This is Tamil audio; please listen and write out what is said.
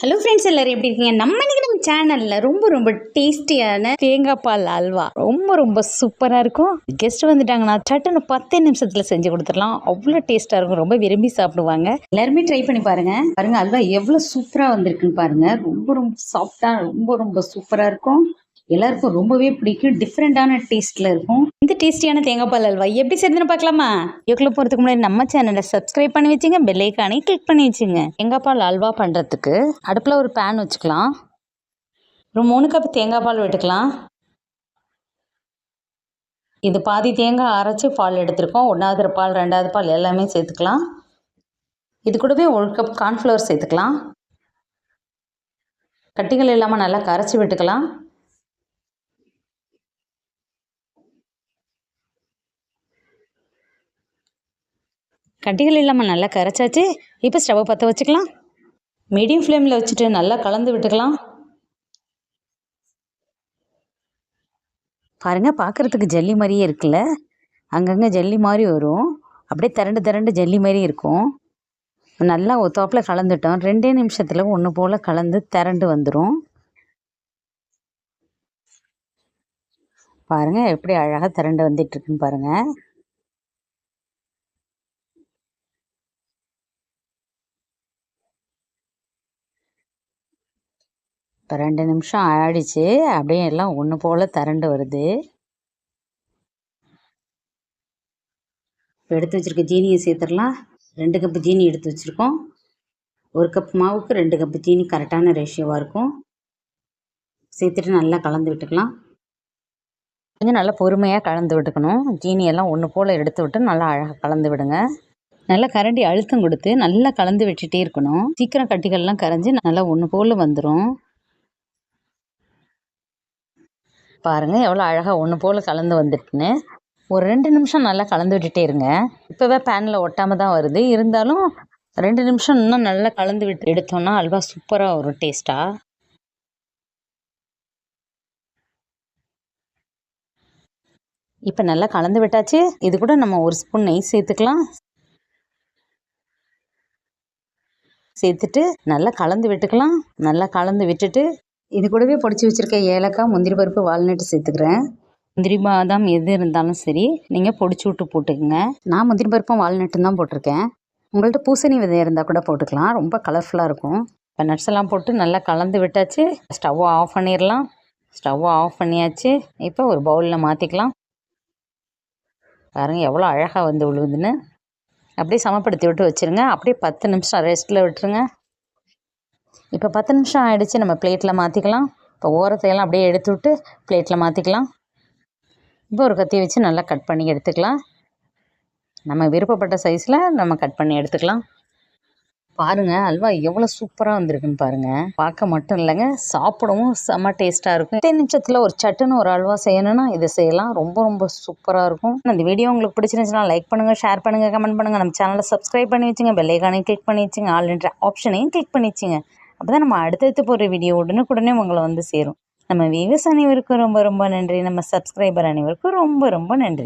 ஹலோ ஃப்ரெண்ட்ஸ் எல்லாரும் எப்படி இருக்கீங்க? நம்ம இன்னைக்கு நம்ம சேனலில் ரொம்ப ரொம்ப டேஸ்டியான தேங்காய் பால் அல்வா. ரொம்ப ரொம்ப சூப்பராக இருக்கும். கெஸ்ட் வந்துட்டாங்கன்னா சட்டுன்னு பத்து நிமிஷத்தில் செஞ்சு கொடுத்துடலாம். அவ்வளோ டேஸ்ட்டாக இருக்கும். ரொம்ப விரும்பி சாப்பிடுவாங்க. எல்லாருமே ட்ரை பண்ணி பாருங்க. பாருங்கள் அல்வா எவ்வளோ சூப்பராக வந்திருக்குன்னு பாருங்கள் ரொம்ப ரொம்ப சாஃப்டாக ரொம்ப ரொம்ப சூப்பராக இருக்கும். எல்லாருக்கும் ரொம்பவே பிடிக்கும். டிஃப்ரெண்டான டேஸ்ட்டில் இருக்கும். இந்த டேஸ்டியான தேங்காய் பால் அல்வா எப்படி செய்யுதுன்னு பார்க்கலாமா? இதுக்குள்ள போகிறதுக்கு முன்னாடி நம்ம சேனலை சப்ஸ்கிரைப் பண்ணி வச்சுங்க பெல்லைக்கானே கிளிக் பண்ணி வச்சுங்க. தேங்காய் பால் அல்வா பண்ணுறதுக்கு அடுப்பில் ஒரு பேன் வச்சுக்கலாம். ஒரு மூணு கப் தேங்காய் பால் விட்டுக்கலாம். இது பாதி தேங்காய் அரைச்சி பால் எடுத்திருக்கோம். ஒன்றாவது பால் ரெண்டாவது பால் எல்லாமே சேர்த்துக்கலாம். இது கூடவே ஒரு கப் கார்ன்ஃப்ளவர் சேர்த்துக்கலாம். கட்டிகள் இல்லாமல் நல்லா கரைச்சி விட்டுக்கலாம். கட்டிகள் இல்லாமல் நல்லா கரைச்சாச்சு. இப்போ ஸ்டவ்வை பற்ற வச்சுக்கலாம். மீடியம் ஃப்ளேமில் வச்சுட்டு நல்லா கலந்து விட்டுக்கலாம். பாருங்கள் பார்க்குறதுக்கு ஜல்லி மாதிரியே இருக்குல்ல? அங்கங்கே ஜல்லி மாதிரி வரும். அப்படியே திரண்டு திரண்டு ஜல்லி மாதிரி இருக்கும். நல்லா ஒத்தாப்பில் கலந்துட்டோம். ரெண்டே நிமிஷத்தில் ஒன்று போல் கலந்து திரண்டு வந்துடும் பாருங்கள் எப்படி அழகாக திரண்டு வந்துட்டுருக்குன்னு பாருங்கள் இப்போ ரெண்டு நிமிஷம் ஆடிச்சு அப்படியே எல்லாம் ஒன்று போல் திரண்டு வருது. இப்போ எடுத்து வச்சுருக்க ஜீனியை சேர்த்துடலாம். ரெண்டு கப்பு ஜீனி எடுத்து வச்சுருக்கோம். ஒரு கப் மாவுக்கு ரெண்டு கப்பு ஜீனி கரெக்டான ரேஷியோவாக இருக்கும். சேர்த்துட்டு நல்லா கலந்து விட்டுக்கலாம். கொஞ்சம் நல்லா பொறுமையாக கலந்து விட்டுக்கணும். ஜீனியெல்லாம் ஒன்று போல் எடுத்து விட்டு நல்லா அழகாக கலந்து விடுங்க. நல்லா கரண்டி அழுத்தம் கொடுத்து நல்லா கலந்து விட்டுட்டே இருக்கணும். சீக்கிரம் கட்டிகள்லாம் கரைஞ்சி நல்லா ஒன்று போல் வந்துடும் பாருங்கள் எவ்வளோ அழகாக ஒன்று போல் கலந்து வந்துட்டுன்னு ஒரு ரெண்டு நிமிஷம் நல்லா கலந்து விட்டுட்டே இருங்க. இப்போவே பேனில் ஒட்டாமல் தான் வருது. இருந்தாலும் ரெண்டு நிமிஷம் இன்னும் நல்லா கலந்து விட்டு எடுத்தோம்னா அல்வா சூப்பராக வரும் டேஸ்ட்டாக இப்போ நல்லா கலந்து விட்டாச்சு. இது கூட நம்ம ஒரு ஸ்பூன் நெய் சேர்த்துக்கலாம். சேர்த்துட்டு நல்லா கலந்து விட்டுக்கலாம். நல்லா கலந்து விட்டுட்டு இது கூடவே பொடிச்சு வச்சுருக்க ஏலக்காய் முந்திரி பருப்பு வால்நட்டு சேர்த்துக்கிறேன். முந்திரி பாதாம் எது இருந்தாலும் சரி நீங்கள் பொடிச்சு விட்டு போட்டுக்கோங்க. நான் முந்திரி பருப்பும் வால்நட்டும் தான் போட்டிருக்கேன். உங்கள்கிட்ட பூசணி விதை இருந்தால் கூட போட்டுக்கலாம் ரொம்ப கலர்ஃபுல்லாக இருக்கும். இப்போ நட்ஸ் எல்லாம் போட்டு நல்லா கலந்து விட்டாச்சு ஸ்டவ்வை ஆஃப் பண்ணிடலாம் ஸ்டவ்வை ஆஃப் பண்ணியாச்சு இப்போ ஒரு பவுலில் மாற்றிக்கலாம் பாருங்கள் எவ்வளோ அழகாக வந்து விழுவுதுன்னு அப்படியே சமப்படுத்தி விட்டு வச்சுருங்க. அப்படியே பத்து நிமிஷம் ரெஸ்ட்டில் விட்டுருங்க. இப்போ பத்து நிமிஷம் ஆகிடுச்சு நம்ம பிளேட்டில் மாற்றிக்கலாம் இப்போ ஓரத்தையெல்லாம் அப்படியே எடுத்து விட்டு பிளேட்டில் மாற்றிக்கலாம் இப்போ ஒரு கத்தி வச்சு நல்லா கட் பண்ணி எடுத்துக்கலாம். நம்ம விருப்பப்பட்ட சைஸில் நம்ம கட் பண்ணி எடுத்துக்கலாம். பாருங்கள் அல்வா எவ்வளோ சூப்பராக வந்திருக்குன்னு பாருங்கள் பார்க்க மட்டும் இல்லைங்க சாப்பிடவும் செம்ம டேஸ்ட்டாக இருக்கும். பத்து நிமிஷத்தில் ஒரு சட்டுன்னு ஒரு அல்வா செய்யணும்னா இதை செய்யலாம். ரொம்ப ரொம்ப சூப்பராக இருக்கும். இந்த வீடியோ உங்களுக்கு பிடிச்சிருந்துச்சுன்னா லைக் பண்ணுங்கள் ஷேர் பண்ணுங்கள் கமெண்ட் பண்ணுங்கள் நம்ம சேனலை சப்ஸ்கிரைப் பண்ணி வச்சுங்க பெல்லைக்கானையும் கிளிக் பண்ணி வச்சுங்க. ஆல்ரெடி ஆப்ஷனையும் கிளிக் பண்ணி வச்சுங்க. அப்போ தான் நம்ம அடுத்தடுத்து போகிற வீடியோ உடனுக்குடனே உங்களை வந்து சேரும். நம்ம வியூவர்ஸ் அனைவருக்கும் ரொம்ப ரொம்ப நன்றி. நம்ம சப்ஸ்கிரைபர் அனைவருக்கும் ரொம்ப ரொம்ப நன்றி.